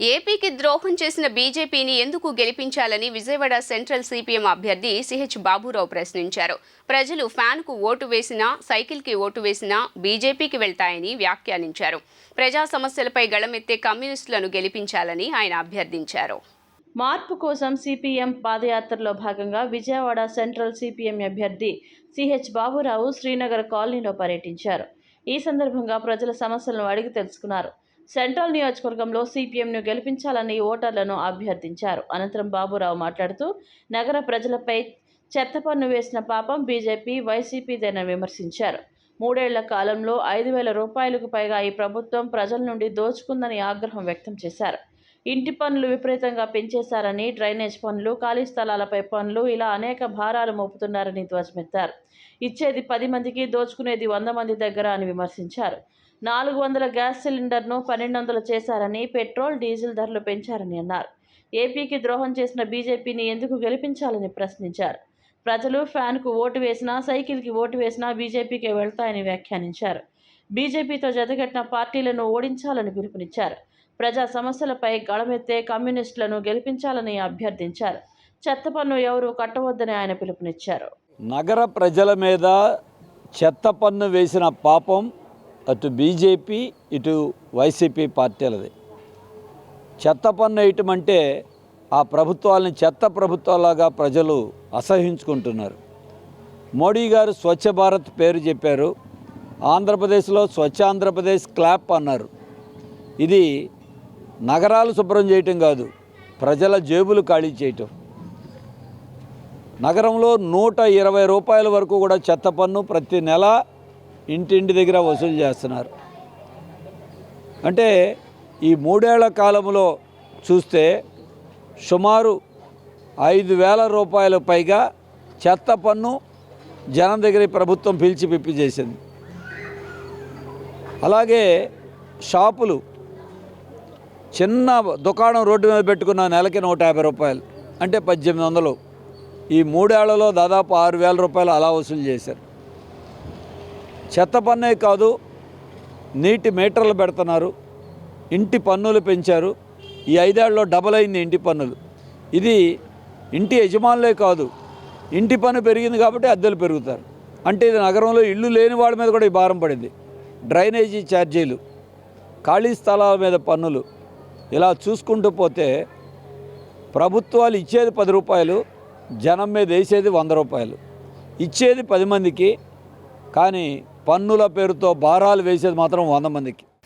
ఏపీకి ద్రోహం చేసిన బీజేపీని ఎందుకు గెలిపించాలని విజయవాడ సెంట్రల్ సిపిఎం అభ్యర్థి సిహెచ్ బాబురావు ప్రశ్నించారు. ప్రజలు ఫ్యాన్కు ఓటు వేసినా సైకిల్కి ఓటు వేసినా బీజేపీకి వెళ్తాయని వ్యాఖ్యానించారు. ప్రజా సమస్యలపై గళమెత్తే కమ్యూనిస్టులను గెలిపించాలని ఆయన అభ్యర్థించారు. మార్పు కోసం సిపిఎం పాదయాత్రలో భాగంగా విజయవాడ సెంట్రల్ సిపిఎం అభ్యర్థి సిహెచ్ బాబురావు శ్రీనగర్ కాలనీలో పర్యటించారు. ఈ సందర్భంగా ప్రజల సమస్యలను అడిగి తెలుసుకున్నారు. సెంట్రల్ నియోజకవర్గంలో సిపిఎంను గెలిపించాలని ఓటర్లను అభ్యర్థించారు. అనంతరం బాబురావు మాట్లాడుతూ నగర ప్రజలపై చెత్త పన్ను వేసిన పాపం బీజేపీ వైసీపీదేనని విమర్శించారు. మూడేళ్ళ కాలంలో ఐదు వేల రూపాయలకు పైగా ఈ ప్రభుత్వం ప్రజల నుండి దోచుకుందని ఆగ్రహం వ్యక్తం చేశారు. ఇంటి పనులు విపరీతంగా పెంచేశారని డ్రైనేజ్ పనులు ఖాళీ స్థలాలపై పనులు ఇలా అనేక భారాలు మోపుతున్నారని ధ్వజమెత్తారు. ఇచ్చేది పది మందికి దోచుకునేది వంద మంది దగ్గర అని విమర్శించారు. నాలుగు వందల గ్యాస్ సిలిండర్ను పన్నెండు వందలు చేశారని పెట్రోల్ డీజిల్ ధరలు పెంచారని అన్నారు. ఏపీకి ద్రోహం చేసిన బీజేపీని ఎందుకు గెలిపించాలని ప్రశ్నించారు. ప్రజలు ఫ్యాన్కు ఓటు వేసినా సైకిల్కి ఓటు వేసినా బీజేపీకే వెళ్తాయని వ్యాఖ్యానించారు. బీజేపీతో జతగట్టిన పార్టీలను ఓడించాలని పిలుపునిచ్చారు. ప్రజా సమస్యలపై గళమెత్తే కమ్యూనిస్టులను గెలిపించాలని అభ్యర్థించారు. చెత్త పన్ను ఎవరూ కట్టవద్దని ఆయన పిలుపునిచ్చారు. నగర ప్రజల మీద చెత్త పన్ను వేసిన పాపం అటు బీజేపీ ఇటు వైసీపీ పార్టీలది. చెత్త పన్ను వేయటం అంటే ఆ ప్రభుత్వాలని చెత్త ప్రభుత్వాలాగా ప్రజలు అసహించుకుంటున్నారు. మోడీ గారు స్వచ్ఛ భారత్ పేరు చెప్పారు. ఆంధ్రప్రదేశ్లో స్వచ్ఛ ఆంధ్రప్రదేశ్ క్లాప్ అన్నారు. ఇది నగరాలు శుభ్రం చేయటం కాదు ప్రజల జేబులు ఖాళీ చేయటం. నగరంలో నూట ఇరవై రూపాయల వరకు కూడా చెత్త పన్ను ప్రతి నెల ఇంటింటి దగ్గర వసూలు చేస్తున్నారు. అంటే ఈ మూడేళ్ళ కాలంలో చూస్తే సుమారు ఐదు వేల రూపాయల పైగా చెత్త పన్ను జనం దగ్గర ప్రభుత్వం పిలిచి పిప్పి చేసింది. అలాగే షాపులు చిన్న దుకాణం రోడ్డు మీద పెట్టుకున్న నెలకి నూట యాభై రూపాయలు అంటే పద్దెనిమిది వందలు. ఈ మూడేళ్ళలో దాదాపు ఆరు వేల రూపాయలు అలా వసూలు చేశారు. చెత్త పన్నే కాదు నీటి మీటర్లు పెడుతున్నారు ఇంటి పన్నులు పెంచారు. ఈ ఐదేళ్ళలో డబల్ అయింది ఇంటి పన్నులు. ఇది ఇంటి యజమానులే కాదు ఇంటి పన్ను పెరిగింది కాబట్టి అద్దెలు పెరుగుతారు. అంటే ఇది నగరంలో ఇల్లు లేని వాడి మీద కూడా ఈ భారం పడింది. డ్రైనేజీ ఛార్జీలు ఖాళీ స్థలాల మీద పన్నులు. ఇలా చూసుకుంటూ పోతే ప్రభుత్వాలు ఇచ్చేది పది రూపాయలు జనం మీద వేసేది వంద రూపాయలు. ఇచ్చేది పది మందికి కానీ పన్నుల పేరుతో భారాలు వేసేది మాత్రం వంద మందికి.